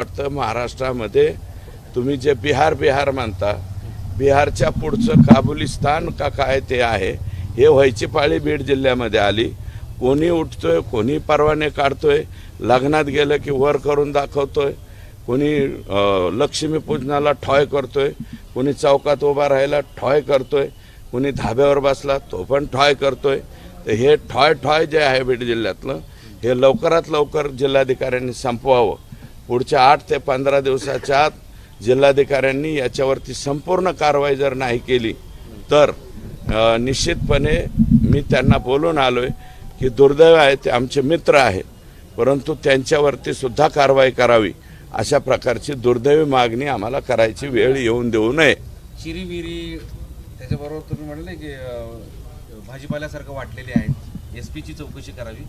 वाटतं महाराष्ट्रामध्ये तुम्ही जे बिहार बिहार मानता बिहारच्या पुढचं काबुलिस्तान का काय ते आहे हे व्हायची पाळी बीड जिल्ह्यामध्ये आली. कोणी उठतोय कोणी परवाने काढतोय लग्नात गेलं की वर करून दाखवतोय कोणी लक्ष्मीपूजनाला ठॉय करतोय कोणी चौकात उभा राहायला ठॉय करतोय कोणी धाब्यावर बसला तो पण ठॉय करतोय. तर हे ठॉय ठॉय जे आहे बीड जिल्ह्यातलं हे लवकरात लवकर जिल्हाधिकाऱ्यांनी संपवावं. पुढच्या आठ ते पंधरा दिवसाच्या आत जिल्हाधिकाऱ्यांनी याच्यावरती संपूर्ण कारवाई जर नाही केली तर निश्चितपणे मी त्यांना बोलून आलो आहे की दुर्दैव आहे ते आमचे मित्र आहेत परंतु त्यांच्यावरती सुद्धा कारवाई करावी अशा प्रकारची दुर्दैवी मागणी आम्हाला करायची वेळ येऊन देऊ नये. चिरी विरी त्याच्याबरोबर तुम्ही म्हणाले की भाजीपाल्यासारखं वाटलेले आहेत एस पीची चौकशी करावी.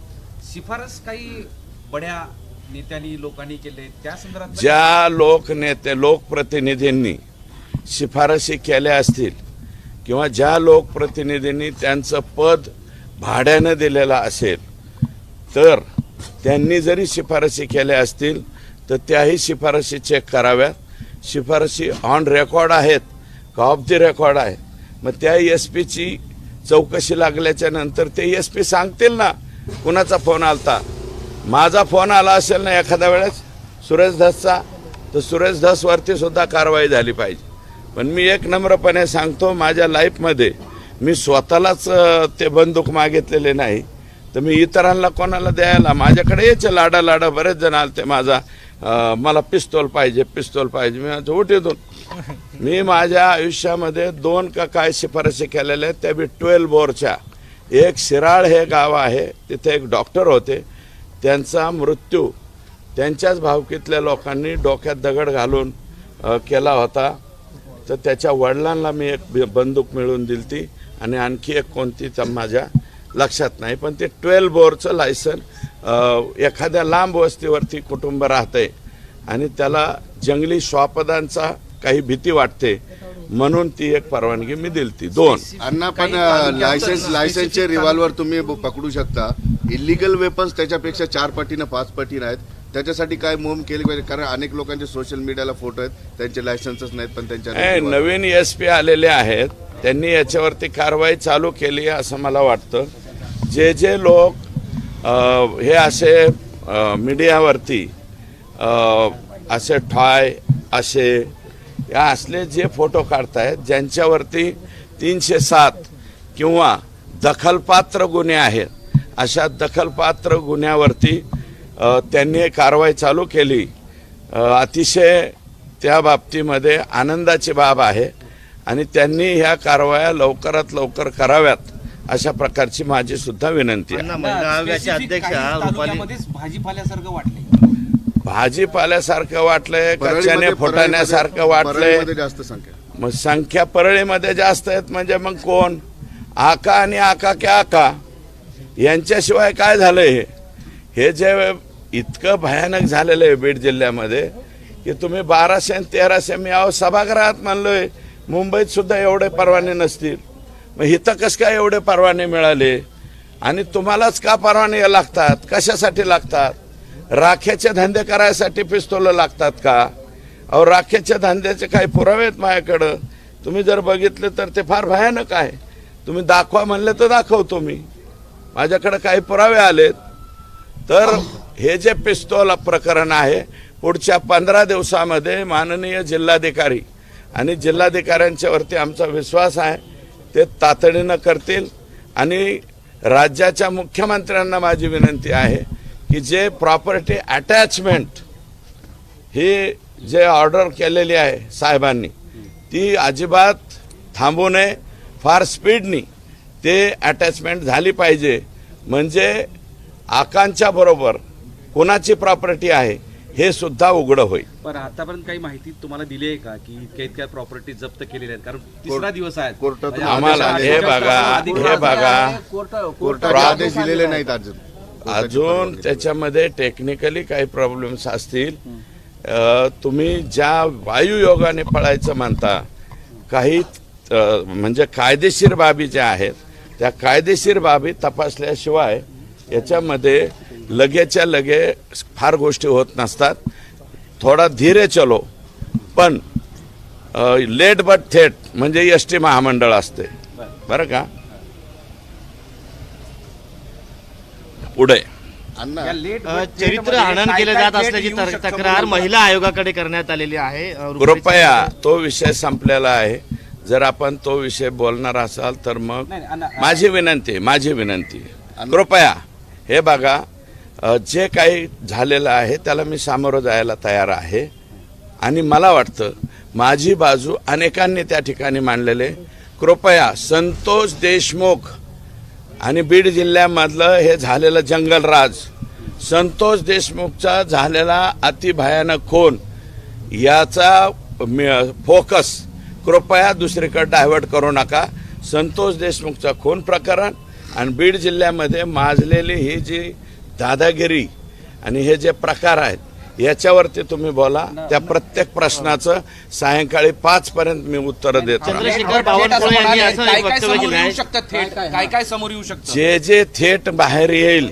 शिफारस काही बड्या नेत्यांनी लोकांनी केले. त्या संदर्भात ज्या लोकनेते लोकप्रतिनिधींनी शिफारशी केल्या असतील किंवा ज्या लोकप्रतिनिधींनी त्यांचं पद भाड्यानं दिलेलं असेल तर त्यांनी जरी शिफारशी केल्या असतील तर त्याही शिफारशी चेक कराव्यात. शिफारशी ऑन रेकॉर्ड आहेत का ऑफ दी रेकॉर्ड आहे? मग त्या एस पीची चौकशी लागल्याच्या नंतर ते एस पी सांगतील ना कुणाचा फोन आलता? माझा फोन आला असेल ना एखाद्या वेळेस? सुरेश धसचा? तर सुरेश धसवरती सुद्धा कारवाई झाली पाहिजे. पण मी एक नम्रपणे सांगतो माझ्या लाईफमध्ये मी स्वतःलाच ते बंदूक मागितलेले नाही. तर मी इतरांना कोणाला द्यायला? माझ्याकडे यायचे लाडा लाडा बरेच जण आले ते माझा मला पिस्तोल पाहिजे पिस्तोल पाहिजे. मी माझं उठीतून मी माझ्या आयुष्यामध्ये दोन का काय शिफारशी केलेल्या आहेत त्या बी ट्वेल्व बोरच्या. एक शिराळ हे गाव आहे तिथे एक डॉक्टर होते. त्यांचा मृत्यू त्यांच्याच भावकीतल्या लोकांनी डोक्यात दगड घालून केला होता. तर त्याच्या वडिलांना मी एक बंदूक मिळवून दिलती आणि आणखी एक कोणती तर माझ्या लक्षात नाही. पण ते ट्वेल्व बोरचं लायसन एखाद्या लांब वस्तीवरती कुटुंब राहतंय आणि त्याला जंगली श्वापदांचा काही भीती वाटते म्हणून ती एक परवानगी मी दिलती. दोन. अण्णा पण लायसन्स लायसन्सचे रिव्हॉल्वर तुम्ही पकडू शकता. इलिगल वेपन्स त्याच्यापेक्षा चार पटीनं पाच पटीनं आहेत. त्याच्यासाठी काय मोम केली पाहिजे? कारण अनेक लोकांचे सोशल मीडियाला फोटो आहेत. त्यांचे लायसन्सच नाहीत पण त्यांच्या नवीन एस पी आलेले आहेत. त्यांनी याच्यावरती कारवाई चालू केली आहे असं मला वाटतं. जे जे लोक हे असे मीडियावरती असे ठॉय असे या असले जे फोटो काढतायत ज्यांच्यावरती तीनशे सात किंवा दखलपात्र गुन्हे आहेत अशा दखलपात्र गुन्ह्यावरती त्यांनी कारवाई चालू केली. अतिशय त्या बाबतीमध्ये आनंदाची बाब आहे आणि त्यांनी ह्या कारवाया लवकरात लवकर कराव्यात अशा प्रकारची माझी सुद्धा विनंती आहे. भाजीपाल्यासारखं वाटले भाजीपाल्यासारखं वाटलंय परळीमध्ये- फुटाण्यासारखं वाटलंय. परळीमध्ये जास्त संख्या मग संख्या परळीमध्ये जास्त आहेत म्हणजे मग कोण? आका आणि आका के आका? यांच्याशिवाय काय झालंय हे? हे जे इतकं भयानक झालेलं आहे बीड जिल्ह्यामध्ये की तुम्ही बाराशे आणि तेराशे मी अहो सभागृहात मानलोय मुंबईत सुद्धा एवढे परवाने नसतील. मग इथं कसं काय एवढे परवाने मिळाले? आणि तुम्हालाच का परवाने लागतात? कशासाठी लागतात? राख्याचे धंदे करायसाठी पिस्तोलं लागतात का? अहो राख्याच्या धंद्याचे काही पुरावे आहेत माझ्याकडं. तुम्ही जर बघितले तर ते फार भयानक आहे. तुम्ही दाखवा म्हणले तर दाखवतो मी. माझ्याकडे काही पुरावे आलेत. तर हे जे पिस्तोल प्रकरण आहे पुढच्या पंधरा दिवसामध्ये माननीय जिल्हाधिकारी आणि जिल्हाधिकाऱ्यांच्यावरती आमचा विश्वास आहे ते तातडीनं करतील. आणि राज्याच्या मुख्यमंत्र्यांना माझी विनंती आहे की जे प्रॉपर्टी अटॅचमेंट ही जे ऑर्डर केलेली आहे साहेबांनी ती अजिबात थांबू नये. फार स्पीडनी ते अटॅचमेंट झाली पाहिजे. म्हणजे आकांच्या बरोबर कोणाची प्रॉपर्टी आहे हे सुद्धा उघडं होईल. पण आतापर्यंत काही माहिती तुम्हाला दिली आहे का की इतक्या इतक्या प्रॉपर्टी जप्त केलेल्या आहेत? कारण तिसरा दिवस आहे. म्हणजे आम्हाला आदेश- हे बघा. हे बघा कोर्टाचे आदेश दिलेले नाहीत अजून. अजून त्याच्यामध्ये टेक्निकली काही प्रॉब्लेम्स असतील. तुम्ही ज्या वायुयोगाने पळायचं म्हणता काही म्हणजे कायदेशीर बाबी ज्या आहेत त्या कायदेशीर बाबी तपासल्याशिवाय याच्यामध्ये लगेच्या लगे फार गोष्टी होत नसतात. थोडा धीरे चलो पण लेट बट थेट म्हणजे एस टी महामंडळ असते. बरं का? पुढे. चरित्र हनन केले जात असल्याची तक्रार महिला आयोगाकडे करण्यात आलेली आहे कृपया तो विषय संपलेला आहे. जर आपण तो विषय बोलणार असाल तर मग माझी विनंती माझी विनंती. कृपया हे बघा जे काही झालेलं आहे त्याला मी सामोरं जायला तयार आहे. आणि मला वाटतं माझी बाजू अनेकांनी त्या ठिकाणी मांडलेले कृपया संतोष देशमुख आणि बीड जिल्ह्यामधलं हे झालेलं जंगलराज संतोष देशमुखचा झालेला अतिभयानक खून याचा फोकस कृपया दुसरीकडे डायव्हर्ट करू नका. संतोष देशमुखचा खून प्रकरण आणि बीड जिल्ह्यामध्ये माजलेली ही जी दादागिरी आणि हे जे प्रकार आहेत याच्यावरती तुम्ही बोला. त्या प्रत्येक प्रश्नाचं सायंकाळी पाच पर्यंत मी उत्तर देतो. जे जे थेट बाहेर येईल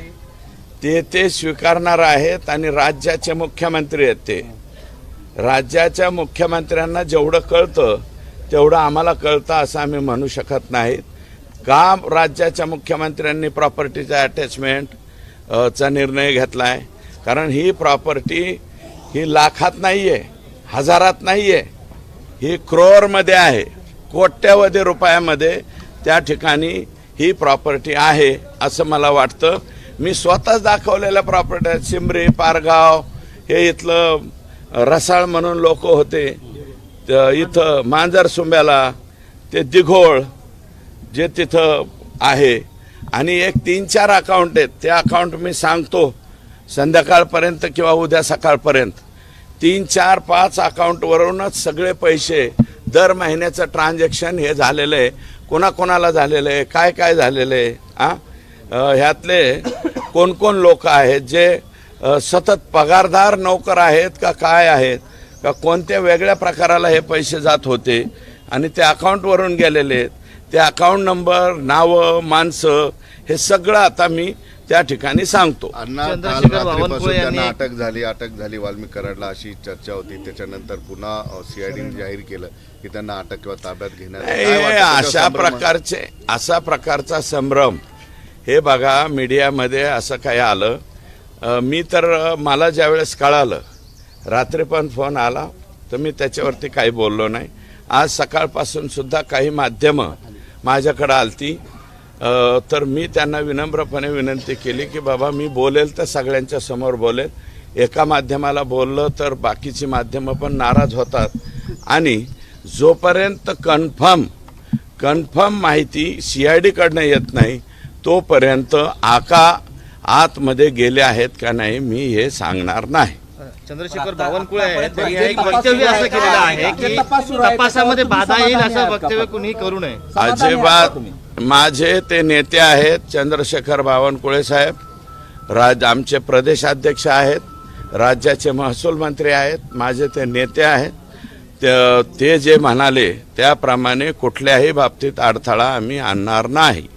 ते ते स्वीकारणार आहेत आणि राज्याचे मुख्यमंत्री आहेत ते. राज्याच्या मुख्यमंत्र्यांना जेवढं कळतं तेवढं आम्हाला कळतं असं आम्ही म्हणू शकत नाहीत. का राज्याच्या मुख्यमंत्र्यांनी प्रॉपर्टीचा अटॅचमेंट चा निर्णय घेतला आहे कारण ही प्रॉपर्टी ही लाखात नाही आहे हजारात नाही आहे ही क्रोअरमध्ये आहे कोट्यवधी रुपयामध्ये त्या ठिकाणी ही प्रॉपर्टी आहे असं मला वाटतं. मी स्वतःच दाखवलेल्या प्रॉपर्टी आहेत शिमरी पारगाव हे इथलं रसाळ म्हणून लोक होते. इथं मांजर सुंब्याला ते दिघोळ जे तिथं आहे. आणि एक तीन चार अकाउंट आहेत. ते अकाउंट मी सांगतो संध्याकाळपर्यंत किंवा उद्या सकाळपर्यंत. तीन चार पाच अकाउंटवरूनच सगळे पैसे दर महिन्याचं ट्रान्झॅक्शन हे झालेलं आहे. कोणाकोणाला झालेलं आहे? काय काय झालेलं आहे? आ? ह्यातले कोण कोण लोक आहेत? जे सतत पगारदार नोकर आहेत का काय आहेत? का कोणत्या वेगळ्या प्रकाराला हे पैसे जात होते? आणि ते अकाउंटवरून गेलेले आहेत. ते अकाउंट नंबर नावं माणसं हे सगळं आता मी त्या ठिकाणी सांगतो. अण्णा काल चंद्रशेखर रात्रीपासून बावनकुळे त्यांना यांनी- अटक झाली अटक झाली. वाल्मिक कराडला अशी चर्चा होती. त्याच्यानंतर पुन्हा सीआयडीने जाहीर केलं की त्यांना अटक किंवा ताब्यात घेण्यात नाही, काय वाटतं? त्याचा अशा संभ्रम आहे? प्रकारचे असा प्रकारचा संभ्रम. हे बघा मीडियामध्ये असं काही आलं. अ, मी तर अ, मला ज्यावेळेस कळालं रात्री पण फोन आला तर मी त्याच्यावरती काही बोललो नाही. आज सकाळपासून सुद्धा काही माध्यमं माझ्याकडे आलती. तर मी त्यांना विनम्रपणे विनंती केली की बाबा मी बोलेल तर सगळ्यांच्या समोर बोलेल. एका माध्यमाला बोललं तर बाकीची माध्यमं पण नाराज होतात. आणि जोपर्यंत कन्फर्म कन्फर्म माहिती सी आय डीकडनं येत नाही तोपर्यंत आका आतमध्ये गेले आहेत का नाही मी हे सांगणार नाही. चंद्रशेखर बावनकुळे आहेत. त्यांनी एक वक्तव्य असं आहे, केलेलं आहे की आहे, तपासामध्ये बाधा येईल असं वक्तव्य? कुणी करू नये. अजिबात? माझे ते नेते आहेत चंद्रशेखर बावनकुळे साहेब राज आमचे प्रदेशाध्यक्ष आहेत राज्याचे महसूल मंत्री आहेत माझे ते नेते आहेत. ते- जे म्हणाले त्याप्रमाणे कुठल्याही बाबतीत अडथळा आम्ही आणणार नाही.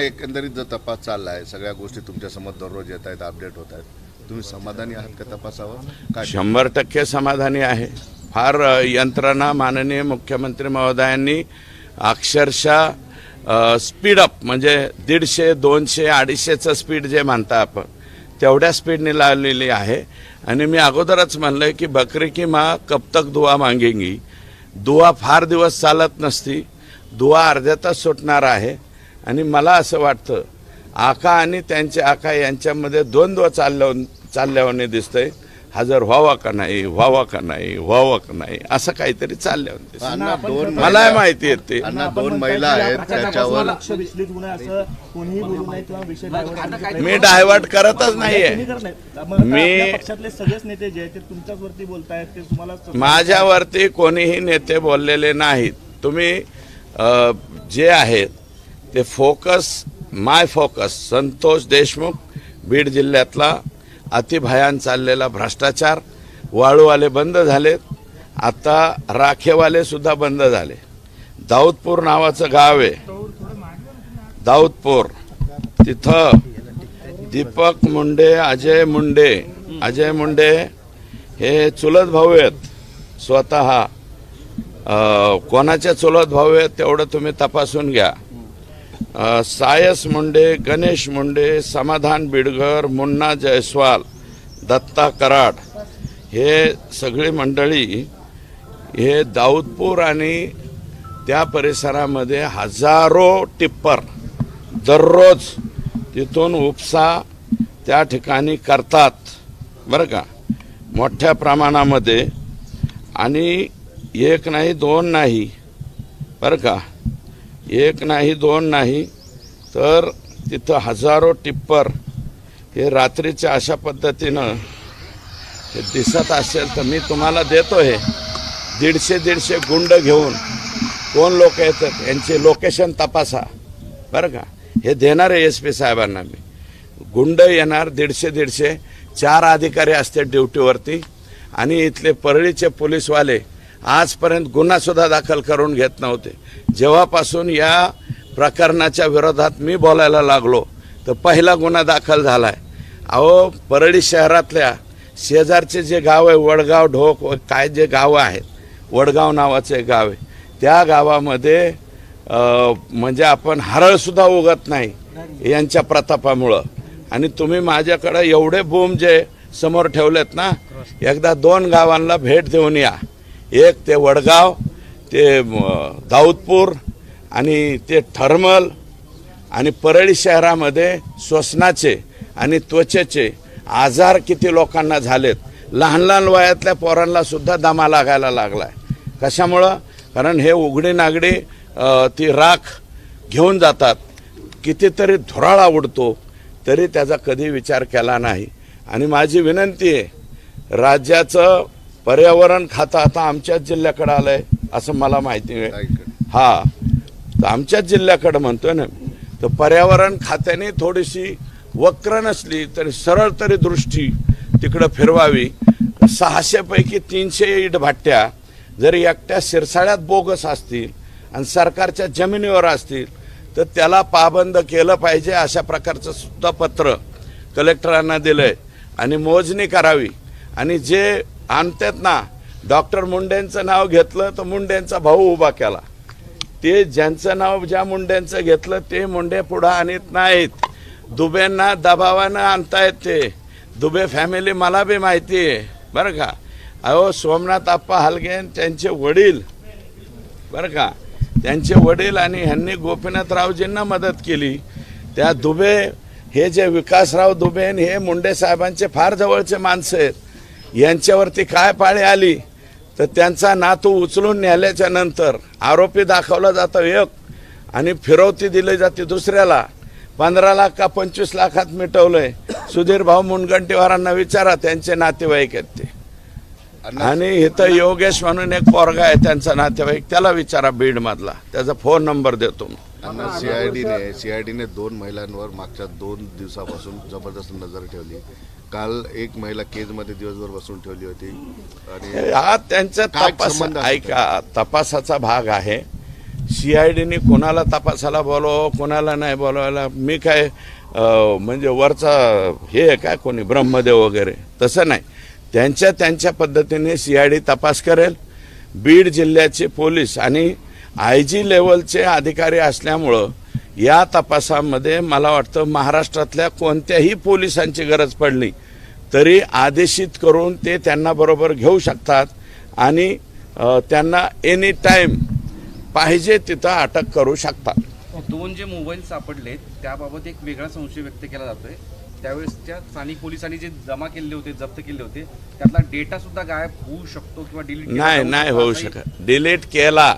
एकंदरीत जो तपास चाललाय सगळ्या गोष्टी तुमच्यासमोर दररोज येत आहेत अपडेट होत आहेत तुम्ही समाधानी आहात का तपासावर शंभर टक्के समाधानी आहे. फार यंत्रणा माननीय मुख्यमंत्री महोदयांनी अक्षरशः स्पीडअप म्हणजे दीडशे दोनशे अडीचशेचं स्पीड जे म्हणता आपण तेवढ्या स्पीडने लावलेली आहे. आणि मी अगोदरच म्हणलं की बकरी की माँ कब तक दुवा मागेंगी? दुवा फार दिवस चालत नसती दुवा अर्ध्या तास सुटणार आहे. आणि मला असं वाटतं आका आणि त्यांचे आका यांच्यामध्ये द्वंद्व चालल्या चालल्यावाने दिसतंय. हजर व्हावा का नाही व्हावा का नाही व्हावा का नाही असं काहीतरी चालल्यावर मला माहिती आहे ते. अण्णा आपण दोन महिला आहेत त्याच्यावर मी डायव्हर्ट करतच नाहीये. मी- आपल्या पक्षातले सगळेच नेते जे आहेत ते तुमच्याच वरती बोलतायत ते तुम्हाला माझ्यावरती कोणीही नेते बोललेले नाहीत. तुम्ही जे आहेत ते focus my focus Santosh Deshmukh Beed जिल्ह्यातला अतिभयान चाललेला भ्रष्टाचार वाळूवाले बंद झालेत. आता राखेवाले सुद्धा बंद झाले. दाऊदपूर नावाचं गाव आहे. दाऊदपूर. तिथं दीपक मुंडे अजय मुंडे अजय मुंडे हे चुलत भाऊ आहेत. स्वतः कोणाच्या चुलत भाऊ आहेत तेवढं तुम्ही तपासून घ्या. सायस मुंडे गणेश मुंडे समाधान बिडगर मुन्ना जयस्वाल दत्ता कराड हे सगळी मंडळी हे दाऊदपूर आणि त्या परिसरामध्ये हजारो टिप्पर दररोज तिथून उपसा त्या ठिकाणी करतात. बरं का? मोठ्या प्रमाणामध्ये आणि एक नाही दोन नाही. बरं का? एक नाही दोन नाही तर तिथं हजारो टिप्पर हे रात्रीच्या अशा पद्धतीनं हे दिसत असेल तर मी तुम्हाला देतो हे. दीडशे दीडशे गुंड घेऊन कोण लोक येतात यांचे लोकेशन तपासा. बरं का? हे देणार आहे एस पी साहेबांना मी. गुंड येणार दीडशे दीडशे. चार अधिकारी असते ड्युटीवरती आणि इथले परळीचे पोलीसवाले आजपर्यंत गुन्हासुद्धा दाखल करून घेत नव्हते. जेव्हापासून या प्रकरणाच्या विरोधात मी बोलायला लागलो तर पहिला गुन्हा दाखल झाला आहे अहो परळी शहरातल्या शेजारचे जे गाव आहे वडगाव ढोक व काय जे गावं आहेत वडगाव नावाचं एक गाव आहे त्या गावामध्ये म्हणजे आपण हरळसुद्धा उगत नाही यांच्या प्रतापामुळं. आणि तुम्ही माझ्याकडं एवढे बूम जे समोर ठेवलेत ना एकदा दोन गावांना भेट देऊन या. एक ते वडगाव ते दाऊदपूर आणि ते थर्मल आणि परळी शहरामध्ये श्वसनाचे आणि त्वचेचे आजार किती लोकांना झालेत. लहान लहान वयातल्या पोरांना सुद्धा दमा लागायला लागलाय. कशामुळं? कारण हे उघडी नागडी ती राख घेऊन जातात. कितीतरी धुराळा उडतो तरी त्याचा कधी विचार केला नाही. आणि माझी विनंती आहे राज्याचं पर्यावरण खातं आता आमच्याच जिल्ह्याकडे आलंय असं मला माहिती आहे. हा तर आमच्याच जिल्ह्याकडे म्हणतोय ना. तर पर्यावरण खात्याने थोडीशी वक्र नसली तरी सरळ तरी दृष्टी तिकडं फिरवावी सहाशे पैकी तीनशे इट भाट्या जर एकट्या शिरसाळ्यात बोगस असतील आणि सरकारच्या जमिनीवर असतील तर त्याला पाबंद केलं पाहिजे अशा प्रकारचं सुद्धा पत्र कलेक्टरांना दिलंय आणि मोजणी करावी आणि जे आणतात ना. डॉक्टर मुंडेंचं नाव घेतलं तर मुंडेंचा भाऊ उभा केला. ते ज्यांचं नाव ज्या मुंड्यांचं घेतलं ते मुंडे पुढं आणत नाहीत. दुबेंना दबावानं आणतायत ते. दुबे फॅमिली मला बी माहिती आहे. बरं का? अहो सोमनाथ आप्पा हलगेन त्यांचे वडील. बरं का? त्यांचे वडील आणि ह्यांनी गोपीनाथरावजींना मदत केली. त्या दुबे हे जे विकासराव दुबे हे मुंडे साहेबांचे फार जवळचे माणसं आहेत. यांच्यावरती काय पाळी आली तर त्यांचा नातू उचलून नेल्याच्या नंतर आरोपी दाखवला जातो एक आणि फिरवती दिली जाते दुसऱ्याला. पंधरा लाख का पंचवीस लाखात मिटवलंय. सुधीर भाऊ मुनगंटीवारांना विचारा त्यांचे नातेवाईक आहेत ते. आणि इथं योगेश म्हणून एक पोरगा आहे त्यांचा नातेवाईक त्याला विचारा बीड मधला त्याचा फोन नंबर देतो सीआयडीने सीआयडीने दोन महिलांवर मागच्या दोन दिवसापासून जबरदस्त नजर ठेवली. काल एक महिला केजमध्ये दिवसभर बसून ठेवली होती. आणि हा त्यांचा काय तपास संबंध आहे? ऐका तपासाचा भाग आहे. सीआयडीने कोणाला तपासाला बोलव कोणाला नाही बोलवायला? मी काय अं, म्हणजे वरचा हे आहे काय कोणी ब्रह्मदेव वगैरे? तसं नाही. त्यांच्या त्यांच्या पद्धतीने सीआयडी तपास करेल. बीड जिल्ह्याचे पोलीस आणि आय जी लेवलचे अधिकारी असल्यामुळं या तपासामध्ये मला वाटतं महाराष्ट्रातल्या कोणत्याही पोलिसांची गरज पडली. तरी आदेशित करून ते त्यांना बरोबर घेऊ शकतात आणि त्यांना एनी टाईम पाहिजे तिथं अटक करू शकतात. दोन जे मोबाईल सापडले त्याबाबत एक वेगळा संशय व्यक्त केला जातोय. त्यावेळेसच्या स्थानिक पोलिसांनी जे जमा केले होते जप्त केले होते त्यातला डेटा सुद्धा गायब होऊ शकतो किंवा डिलीट नाही नाही होऊ शकत. डिलीट केला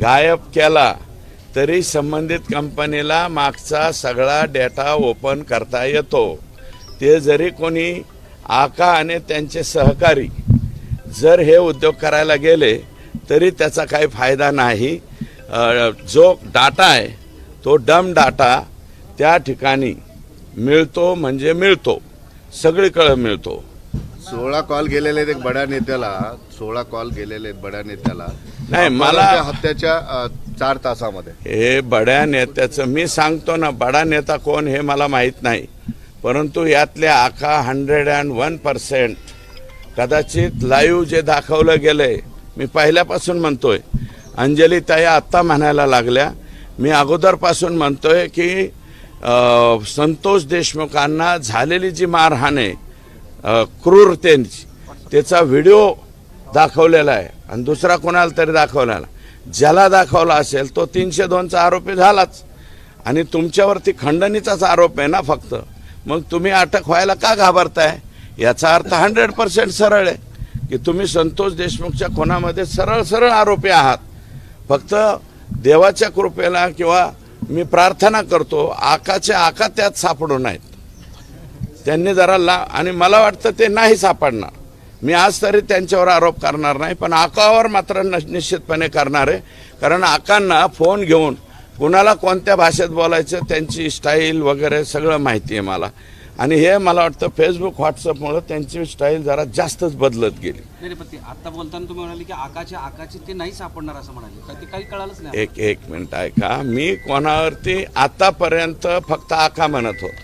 गायब केला तरी संबंधित कंपनीला मागचा सगळा डेटा ओपन करता येतो. ते जरी कोणी आका आणि त्यांचे सहकारी जर हे उद्योग करायला गेले तरी त्याचा काही फायदा नाही. जो डाटा आहे तो डम डाटा त्या ठिकाणी मिळतो म्हणजे मिळतो. सगळीकडे मिळतो. सोळा कॉल गेलेले आहेत एक बड्या नेत्याला. सोळा कॉल गेलेले आहेत बड्या नेत्याला. नाही, मला- हत्याच्या चार तासामध्ये. हे बड्या नेत्याचं मी सांगतो ना बडा नेता कोण हे मला माहीत नाही. परंतु यातल्या आखा हंड्रेड अँड वन पर्सेंट कदाचित लाईव्ह जे दाखवलं गेलंय मी पहिल्यापासून म्हणतोय. अंजली ताई आत्ता म्हणायला लागल्या. मी अगोदरपासून म्हणतोय की संतोष देशमुखांना झालेली जी मारहाण आहे क्रूरतेची त्याचा व्हिडिओ दाखवलेला आहे. आणि दुसरा कोणाला तरी दाखवलेला. ज्याला दाखवला असेल तो तीनशे दोनचा आरोपी झालाच. आणि तुमच्यावरती खंडणीचाच आरोप आहे ना फक्त. मग तुम्ही अटक व्हायला का घाबरताय? याचा अर्थ हंड्रेड पर्सेंट सरळ आहे की तुम्ही संतोष देशमुखच्या खुनामध्ये सरळ सरळ आरोपी आहात. फक्त देवाच्या कृपेला किंवा मी प्रार्थना करतो आकाचे आका त्यात सापडू नयेत. त्यांनी जरा ला आणि मला वाटतं ते नाही सापडणार. मी आज तरी त्यांच्यावर आरोप करणार नाही पण आकावर मात्र न- निश्चितपणे करणार आहे. कारण आकांना फोन घेऊन कुणाला कोणत्या भाषेत बोलायचं त्यांची स्टाईल वगैरे सगळं माहिती आहे मला. आणि हे मला वाटतं फेसबुक व्हॉट्सअपमुळं त्यांची स्टाईल जरा जास्तच बदलत गेली. आता बोलताना तुम्ही म्हणाले की आकाचे ते नाही सापडणार असं म्हणाले. का ते काही कळालंच नाही. एक एक मिनिट ऐका. मी कोणावरती आतापर्यंत फक्त आका म्हणत होतो.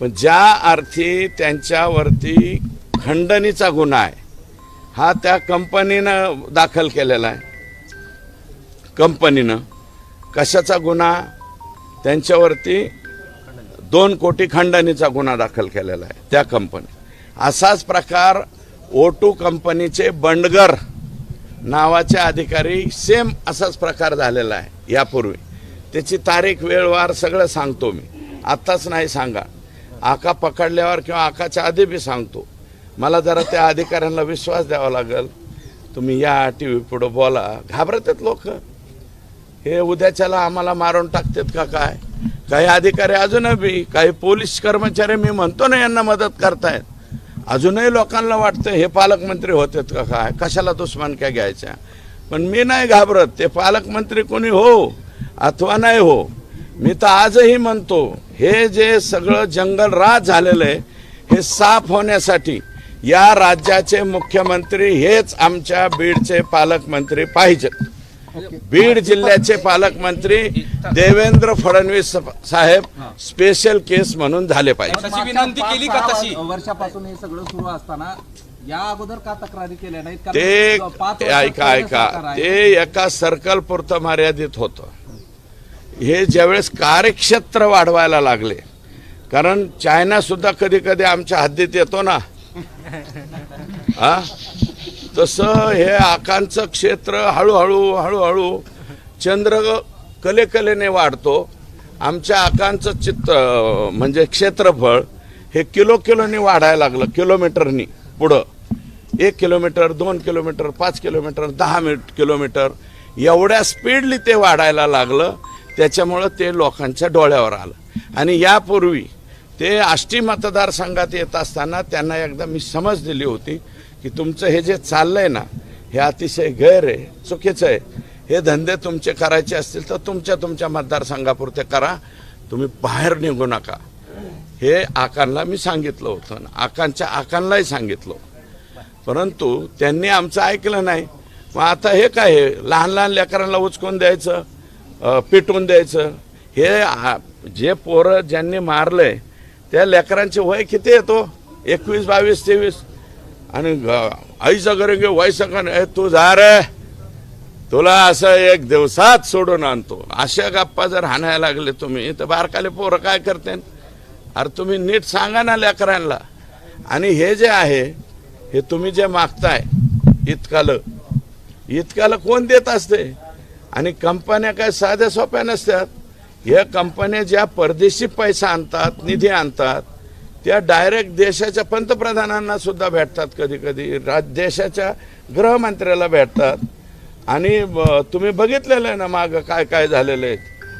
पण ज्या अर्थी त्यांच्यावरती खंडणीचा गुन्हा आहे हा त्या कंपनीनं दाखल केलेला आहे. कंपनीनं. कशाचा गुन्हा? त्यांच्यावरती दोन कोटी खंडणीचा गुन्हा दाखल केलेला आहे त्या कंपनी असाच प्रकार ओ टू कंपनीचे बंडगर नावाचे अधिकारी सेम असाच प्रकार झालेला आहे यापूर्वी. त्याची तारीख वेळवार सगळं सांगतो मी. आत्ताच नाही सांगा. आका पकडल्यावर किंवा आकाच्या आधी बी सांगतो. मला जरा त्या अधिकाऱ्यांना विश्वास द्यावा लागेल. तुम्ही या टी व्ही पुढं बोला. घाबरतात लोक. हे उद्याच्याला आम्हाला मारून टाकतात का काय? काही अधिकारी अजूनही बी काही पोलीस कर्मचारी मी म्हणतो ना यांना मदत करतायत. अजूनही लोकांना वाटतं हे पालकमंत्री होतात का काय? कशाला दुश्मनक्या घ्यायच्या? पण मी नाही घाबरत ते पालकमंत्री कोणी हो अथवा नाही हो. मी तर आजही म्हणतो हे जे सगळं जंगल राज झालेलं आहे हे साफ होण्यासाठी या राज्याचे मुख्यमंत्री हेच आमच्या बीडचे पालकमंत्री पाहिजेत. बीड जिल्ह्याचे पालकमंत्री देवेंद्र फडणवीस साहेब स्पेशल केस म्हणून झाले पाहिजे. विनंती केली का तशी? वर्षापासून हे सगळं सुरू असताना या अगोदर का तक्रारी केल्या नाहीत? ते ऐका ऐका. ते एका सर्कल पुरतं मर्यादित होतं. हे ज्यावेळेस कार्यक्षेत्र वाढवायला लागले कारण चायना सुद्धा कधी कधी आमच्या हद्दीत येतो ना. हा? तसं हे आकांचं क्षेत्र हळूहळू हळूहळू चंद्र कलेकलेने वाढतो. आमच्या आकांचं चित्र म्हणजे क्षेत्रफळ हे किलो किलोनी वाढायला लागलं किलोमीटरनी पुढं. एक किलोमीटर दोन किलोमीटर पाच किलोमीटर दहा मिट किलोमीटर. एवढ्या स्पीडली ते वाढायला लागलं त्याच्यामुळं ते लोकांच्या डोळ्यावर आलं. आणि यापूर्वी ते आष्टी मतदारसंघात येत असताना त्यांना एकदा मी समज दिली होती. की तुमचं हे जे चाललंय ना हे अतिशय गैर आहे चुकीचं आहे. हे धंदे तुमचे करायचे असतील तर तुमच्या तुमच्या मतदारसंघापुरते करा. तुम्ही बाहेर निघू नका. हे आकांना मी सांगितलं होतं आकांच्या आकांनाही सांगितलं परंतु त्यांनी आमचं ऐकलं नाही. मग आता हे काय हे लहान लहान लेकरांना उचकून द्यायचं पिटून पिटवून द्यायचं. हे जे पोरं ज्यांनी मारलंय त्या लेकरांचे वय किती येतो एकवीस बावीस तेवीस. आणि ग- आईचं घरी गे का नाही तू जा रे. तुला असं एक दिवसात सोडून आणतो. अशा गप्पा जर हाणायला लागले तुम्ही तर बारकाले पोरं काय करते अरे तुम्ही नीट सांगा ना लेकरांना. आणि हे जे आहे हे तुम्ही जे मागताय इतकालं. इतकाला कोण देत असते? आणि कंपन्या काय साध्या सोप्या नसतात. या कंपन्या ज्या परदेशी पैसा आणतात निधी आणतात त्या डायरेक्ट देशाच्या पंतप्रधानांना सुद्धा भेटतात कधी कधी राज देशाच्या गृहमंत्र्याला भेटतात. आणि तुम्ही बघितलेलं आहे ना मागं काय काय झालेलं आहे.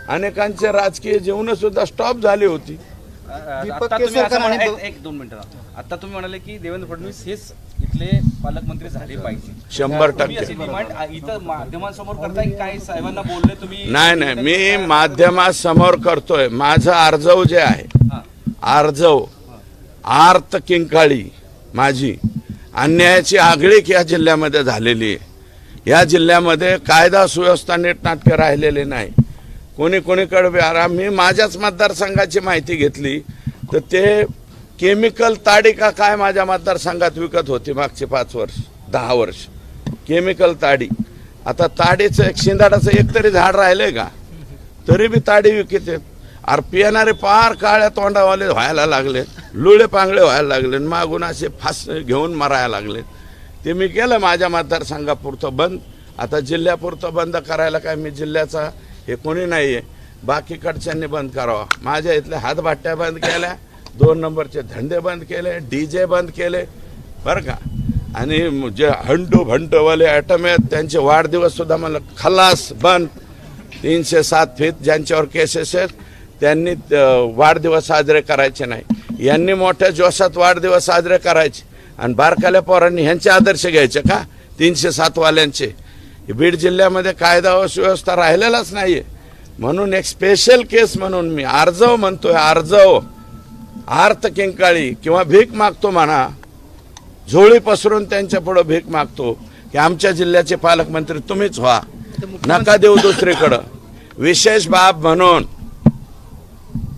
अनेकांचे राजकीय जीवन सुद्धा स्टॉप झाली होती. एक- दोन मिनिटं आता तुम्ही म्हणाले की देवेंद्र फडणवीस हेच इथले पालकमंत्री झाले पाहिजे. शंभर टक्के. इथं माध्यमांसमोर करताय की काय साहेबांना बोलले तुम्ही? नाही नाही. मी माध्यमासमोर करतोय. माझं आर्जव जे आहे हा. आर्त किंकाळी माझी अन्यायाची आगळीक या जिल्ह्यामध्ये झालेली आहे. या जिल्ह्यामध्ये कायदा सुव्यवस्था नीटनाटके राहिलेले नाही. कोणी कोणीकडे व्यारा मी माझ्याच मतदारसंघाची माहिती घेतली तर ते केमिकल ताडी का काय माझ्या मतदारसंघात विकत होती मागचे पाच वर्ष दहा वर्ष. केमिकल ताडी. आता ताडीचं एक शिंदाडाचं एक तरी झाड राहिलंय का? तरी बी ताडी विकत आहेत अर पिणारे पार काळ्या तोंडावाले व्हायला लागले. लुळे पांगळे व्हायला लागले. मागून असे फास घेऊन मरायला लागले. ते मी केलं माझ्या मतदारसंघापुरतं बंद. आता जिल्ह्यापुरतं बंद करायला काय मी जिल्ह्याचा हे कोणी नाही आहे बाकीकडच्यांनी बंद करावा. माझ्या इथल्या हातभाट्या बंद केल्या. दोन नंबरचे धंदे बंद केले. डी जे बंद केले. बरं का? आणि जे हंटू भंटूवाले ॲटम आहेत त्यांचे वाढदिवस सुद्धा मला खलास बंद. तीनशे सात फीत ज्यांच्यावर केसेस आहेत त्यांनी वाढदिवस साजरे करायचे नाही. यांनी मोठ्या जोशात वाढदिवस साजरे करायचे. आणि बारकाल्या पोरांनी ह्यांचे आदर्श घ्यायचे का? तीनशे सातवाल्यांचे बीड जिल्ह्यामध्ये कायदा व सुव्यवस्था राहिलेलाच नाहीये. म्हणून एक स्पेशल केस म्हणून मी आर्जव म्हणतोय आर्जव. आर्त किंकाळी किंवा भीक मागतो म्हणा झोळी पसरून त्यांच्या पुढे भीक मागतो की आमच्या जिल्ह्याचे पालकमंत्री तुम्हीच व्हा. नका देऊ दुसरीकडं. विशेष बाब म्हणून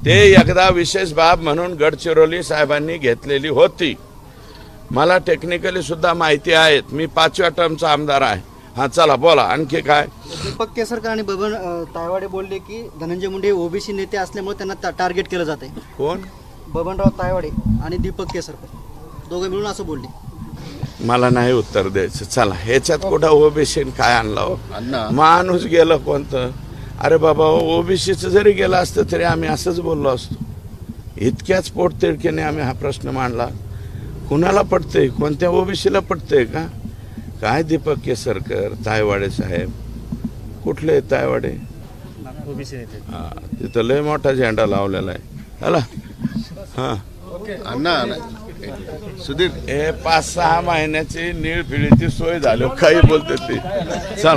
ते एकदा विशेष बाब म्हणून गडचिरोली साहेबांनी घेतलेली होती. मला टेक्निकली सुद्धा माहिती आहेत. मी पाचव्या टर्मचा आमदार आहे. हा चला बोला आणखी काय? दीपक केसरकर आणि बबन तायवाडे बोलले की धनंजय मुंडे ओबीसी नेते असल्यामुळे त्यांना टार्गेट केलं जाते कोण? बबनराव तायवाडे आणि दीपक केसरकर. दोघे मिळून असं बोलले. मला नाही उत्तर द्यायचं. चला ह्याच्यात कुठं ओबीसी काय आणलं? हो? माणूस गेलं कोणतं? अरे बाबा ओबीसीचं जरी गेलं असतं तरी आम्ही असंच बोललो असतो. इतक्याच पोटतिडकीने आम्ही हा प्रश्न मांडला. कुणाला पटतंय? कोणत्या ओबीसीला पटतंय का? काय दीपक केसरकर तायवाडे साहेब? कुठले तायवाडे? ओबीसी नेते. हा तिथं लय मोठा झेंडा लावलेला आहे. हला हां. अण्णा सुधीर. हे पाच सहा महिन्याची नीळ पिढीची सोय झाली. काही बोलते ते. चल.